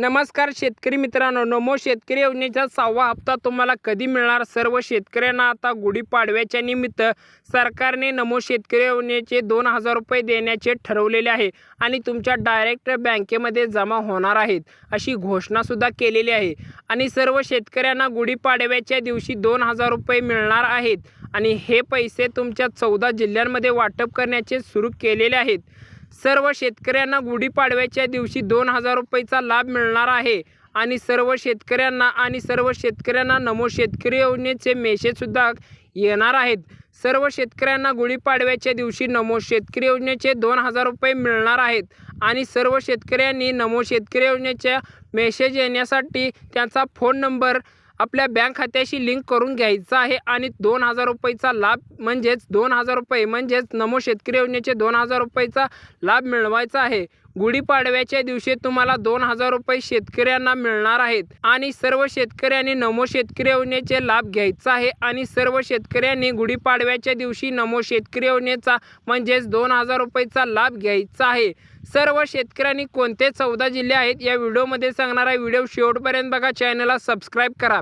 नमस्कार शेतकरी मित्रांनो नमो शेतकरी योजनेचा सहावा हप्ता तुम्हाला कधी मिळणार? सर्व शेतकऱ्यांना आता गुढीपाडव्याच्या निमित्त सरकारने नमो शेतकरी योजनेचे दोन हजार रुपये देण्याचे ठरवलेले आहे आणि तुमच्या डायरेक्ट बँकेमध्ये जमा होणार आहेत अशी घोषणासुद्धा केलेली आहे. आणि सर्व शेतकऱ्यांना गुढीपाडव्याच्या दिवशी दोन हजार रुपये मिळणार आहेत आणि हे पैसे तुमच्या चौदा जिल्ह्यांमध्ये वाटप करण्याचे सुरू केलेले आहेत. सर्व शेतकऱ्यांना गुढीपाडव्याच्या दिवशी दोन हजार रुपयेचा लाभ मिळणार आहे. आणि सर्व शेतकऱ्यांना आणि सर्व शेतकऱ्यांना नमो शेतकरी योजनेचे मेसेजसुद्धा येणार आहेत. सर्व शेतकऱ्यांना गुढीपाडव्याच्या दिवशी नमो शेतकरी योजनेचे दोन हजार रुपये मिळणार आहेत. आणि सर्व शेतकऱ्यांनी नमो शेतकरी योजनेच्या मेसेज येण्यासाठी त्यांचा फोन नंबर आपल्या बँक खात्याशी लिंक करून घ्यायचा आहे आणि दोन हजार रुपयेचा लाभ म्हणजेच दोन हजार रुपये म्हणजेच नमो शेतकरी योजनेचे दोन हजार रुपयेचा लाभ मिळवायचा आहे. गुढीपाडव्याच्या दिवशी तुम्हाला दोन हजार रुपये शेतकऱ्यांना मिळणार आहेत आणि सर्व शेतकऱ्यांनी नमो शेतकरी योजनेचे लाभ घ्यायचा आहे आणि सर्व शेतकऱ्यांनी गुढीपाडव्याच्या दिवशी नमो शेतकरी योजनेचा म्हणजेच दोन हजार रुपयेचा लाभ घ्यायचा आहे. सर्व शेतकऱ्यांनी कोणते चौदा जिल्हे आहेत या व्हिडिओमध्ये सांगणार आहे. व्हिडिओ शेवटपर्यंत बघा. चॅनलला सबस्क्राईब करा.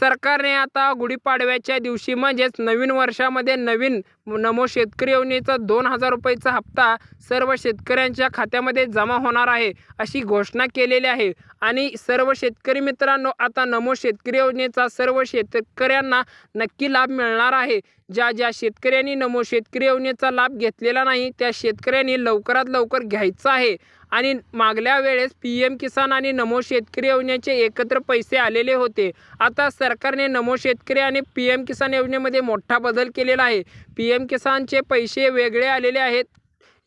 सरकारने आता गुढीपाडव्याच्या दिवशी म्हणजेच नवीन वर्षामध्ये नवीन नमो शेतकरी योजनेचा दोन हजार रुपयेचा हप्ता सर्व शेतकऱ्यांच्या खात्यामध्ये जमा होणार आहे अशी घोषणा केलेली आहे. आणि सर्व शेतकरी मित्रांनो आता नमो शेतकरी योजनेचा सर्व शेतकऱ्यांना नक्की लाभ मिळणार आहे. ज्या ज्या शेतकऱ्यांनी नमो शेतकरी योजनेचा लाभ घेतलेला नाही त्या शेतकऱ्यांनी लवकरात लवकर घ्यायचा आहे. आणि मागल्या वेळेस पी एम किसान आणि नमो शेतकरी योजनेचे एकत्र पैसे आलेले होते. आता सरकारने नमो शेतकरी आणि पी एम किसान योजनेमध्ये मोठा बदल केलेला आहे. पी एम किसानचे पैसे वेगळे आलेले आहेत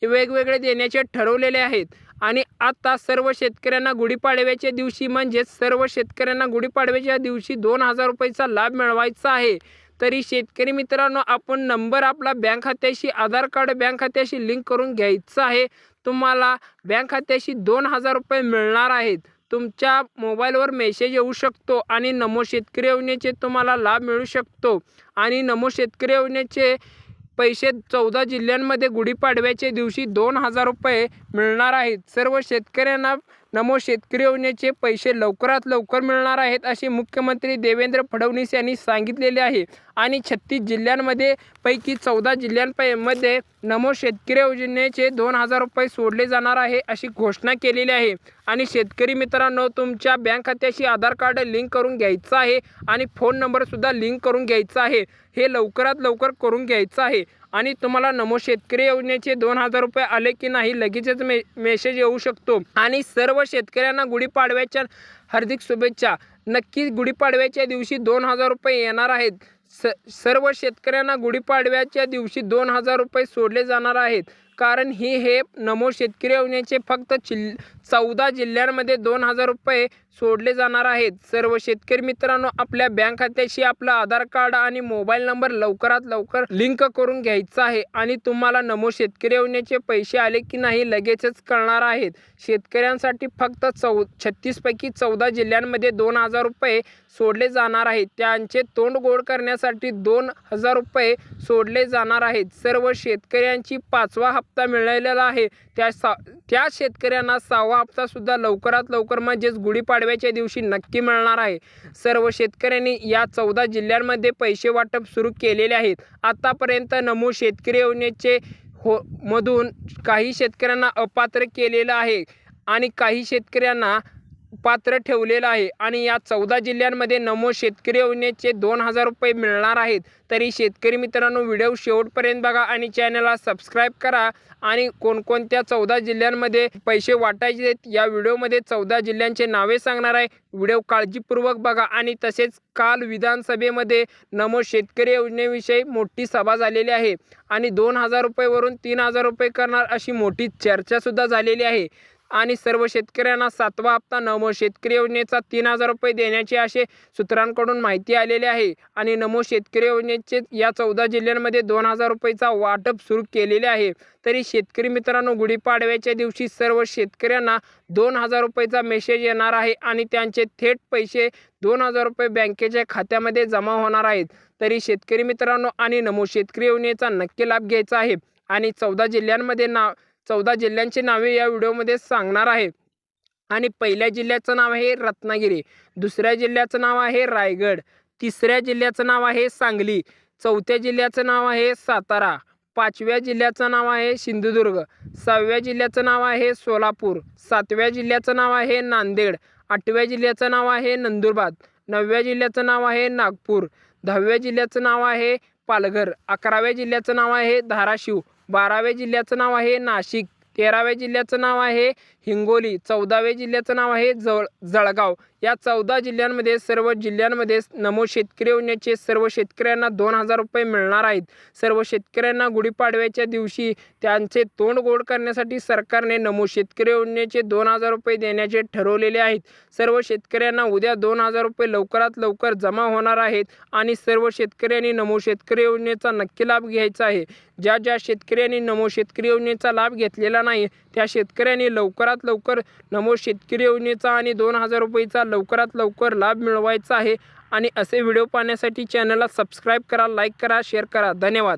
वेगवेगळे देण्याचे ठरवलेले आहेत. आणि आता सर्व शेतकऱ्यांना गुढीपाडव्याच्या दिवशी म्हणजेच सर्व शेतकऱ्यांना गुढीपाडव्याच्या दिवशी दोन हजार रुपयेचा लाभ मिळवायचा आहे. तरी शेतकरी मित्रांनो आपण नंबर आपला बँक खात्याशी आधार कार्ड बँक खात्याशी लिंक करून घ्यायचं आहे. तुम्हाला बँक खात्याशी दोन हजार रुपये मिळणार आहेत. तुमच्या मोबाईलवर मेसेज येऊ शकतो आणि नमो शेतकरी योजनेचे तुम्हाला लाभ मिळू शकतो. आणि नमो शेतकरी योजनेचे पैसे चौदा जिल्ह्यांमध्ये गुढीपाडव्याच्या दिवशी दोन हजार रुपये मिळणार आहेत. सर्व शेतकऱ्यांना नमो शेतकरी योजनेचे पैसे लवकरात लवकर मिळणार आहेत असे मुख्यमंत्री देवेंद्र फडणवीस यांनी सांगितलेले आहे. आणि छत्तीस जिल्ह्यांमध्ये पैकी चौदा जिल्ह्यांमध्ये नमो शेतकरी योजनेचे दोन हजार रुपये सोडले जाणार आहे अशी घोषणा केलेली आहे. आणि शेतकरी मित्रांनो तुमच्या बँक खात्याशी आधार कार्ड लिंक करून घ्यायचं आहे आणि फोन नंबरसुद्धा लिंक करून घ्यायचा आहे. हे लवकरात लवकर करून घ्यायचं आहे. आणि तुम्हाला नमो शेतकरी योजनेचे दोन हजार रुपये आले की नाही लगेचच मे मेसेज येऊ शकतो. आणि सर्व शेतकऱ्यांना गुढीपाडव्याच्या हार्दिक शुभेच्छा. नक्कीच गुढीपाडव्याच्या दिवशी दोन हजार रुपये येणार आहेत. स सर्व शेतकऱ्यांना गुढीपाडव्याच्या दिवशी दोन हजार रुपये सोडले जाणार आहेत. कारण ही हे नमो शेतकरी योजनेचे फक्त चिल चौदा जिल्ह्यांमध्ये दोन हजार रुपये सोडले जाणार आहेत. सर्व शेतकरी मित्रांनो आपल्या बँक खात्याशी आपलं आधार कार्ड आणि मोबाईल नंबर लवकरात लवकर लिंक करून घ्यायचा आहे आणि तुम्हाला नमो शेतकरी योजनेचे पैसे आले की नाही लगेचच कळणार आहेत. शेतकऱ्यांसाठी फक्त चौ छत्तीसपैकी चौदा जिल्ह्यांमध्ये दोन हजार रुपये सोडले जाणार आहेत. त्यांचे तोंड गोड करण्यासाठी दोन हजार रुपये सोडले जाणार आहेत. सर्व शेतकऱ्यांची पाचवा हप्ता मिळालेला आहे. त्या सा त्या शेतकऱ्यांना सहावा हप्तासुद्धा लवकरात लवकर म्हणजेच गुढीपाडव्याच्या दिवशी नक्की मिळणार आहे. सर्व शेतकऱ्यांनी या चौदा जिल्ह्यांमध्ये पैसे वाटप सुरू केलेले आहेत. आतापर्यंत नमो शेतकरी योजनेचे हो मधून काही शेतकऱ्यांना अपात्र केलेलं आहे आणि काही शेतकऱ्यांना पात्र ठेवलेलं आहे. आणि या चौदा जिल्ह्यांमध्ये नमो शेतकरी योजनेचे दोन हजार रुपये मिळणार आहेत. तरी शेतकरी मित्रांनो व्हिडिओ शेवटपर्यंत बघा आणि चॅनलला सबस्क्राईब करा. आणि कोणकोणत्या चौदा जिल्ह्यांमध्ये पैसे वाटायचे आहेत या व्हिडिओमध्ये चौदा जिल्ह्यांचे नावे सांगणार आहे. व्हिडिओ काळजीपूर्वक बघा आणि तसेच काल विधानसभेमध्ये नमो शेतकरी योजनेविषयी मोठी सभा झालेली आहे. आणि दोन हजार रुपयेवरून तीन हजार रुपये करणार अशी मोठी चर्चासुद्धा झालेली आहे. आणि सर्व शेतकऱ्यांना सातवा हप्ता नमो शेतकरी योजनेचा तीन हजार रुपये देण्याचे असे सूत्रांकडून माहिती आलेली आहे. आणि नमो शेतकरी योजनेचे या चौदा जिल्ह्यांमध्ये दोन हजार रुपयेचा वाटप सुरू केलेले आहे. तरी शेतकरी मित्रांनो गुढीपाडव्याच्या दिवशी सर्व शेतकऱ्यांना दोन हजार रुपयेचा मेसेज येणार आहे आणि त्यांचे थेट पैसे दोन हजार रुपये बँकेच्या खात्यामध्ये जमा होणार आहेत. तरी शेतकरी मित्रांनो आणि नमो शेतकरी योजनेचा नक्की लाभ घ्यायचा आहे. आणि चौदा जिल्ह्यांमध्ये नाव चौदा जिल्ह्यांची नावे या व्हिडिओमध्ये सांगणार आहे आणि पहिल्या जिल्ह्याचं नाव आहे रत्नागिरी दुसऱ्या जिल्ह्याचं नाव आहे रायगड तिसऱ्या जिल्ह्याचं नाव आहे सांगली चौथ्या जिल्ह्याचं नाव आहे सातारा पाचव्या जिल्ह्याचं नाव आहे सिंधुदुर्ग सहाव्या जिल्ह्याचं नाव आहे सोलापूर सातव्या जिल्ह्याचं नाव आहे नांदेड आठव्या जिल्ह्याचं नाव आहे नंदुरबार नवव्या जिल्ह्याचं नाव आहे नागपूर दहाव्या जिल्ह्याचं नाव आहे पालघर अकराव्या जिल्ह्याचं नाव आहे धाराशिव बाराव्या जिल्ह्याचं नाव आहे नाशिक. तेराव्या जिल्ह्याचं नाव आहे हिंगोली चौदावे जिल्ह्याचं नाव आहे जळ जळगाव. या चौदा जिल्ह्यांमध्ये सर्व जिल्ह्यांमध्ये नमो शेतकरी योजनेचे सर्व शेतकऱ्यांना दोन हजार रुपये मिळणार आहेत. सर्व शेतकऱ्यांना गुढीपाडव्याच्या दिवशी त्यांचे तोंड गोड करण्यासाठी सरकारने नमो शेतकरी योजनेचे दोन हजार रुपये देण्याचे ठरवलेले आहेत. सर्व शेतकऱ्यांना उद्या दोन हजार रुपये लवकरात लवकर जमा होणार आहेत आणि सर्व शेतकऱ्यांनी नमो शेतकरी योजनेचा नक्की लाभ घ्यायचा आहे. ज्या ज्या शेतकऱ्यांनी नमो शेतकरी योजनेचा लाभ घेतलेला नाही त्या शेतकऱ्यांनी लवकरात लवकरात लवकर नमो शेतकरी योजनेचा आणि दोन हजार रुपयेचा लवकरात लवकर लाभ मिळवायचा आहे. आणि असे व्हिडिओ पाहण्यासाठी चॅनलला सबस्क्राईब करा लाईक करा शेअर करा. धन्यवाद.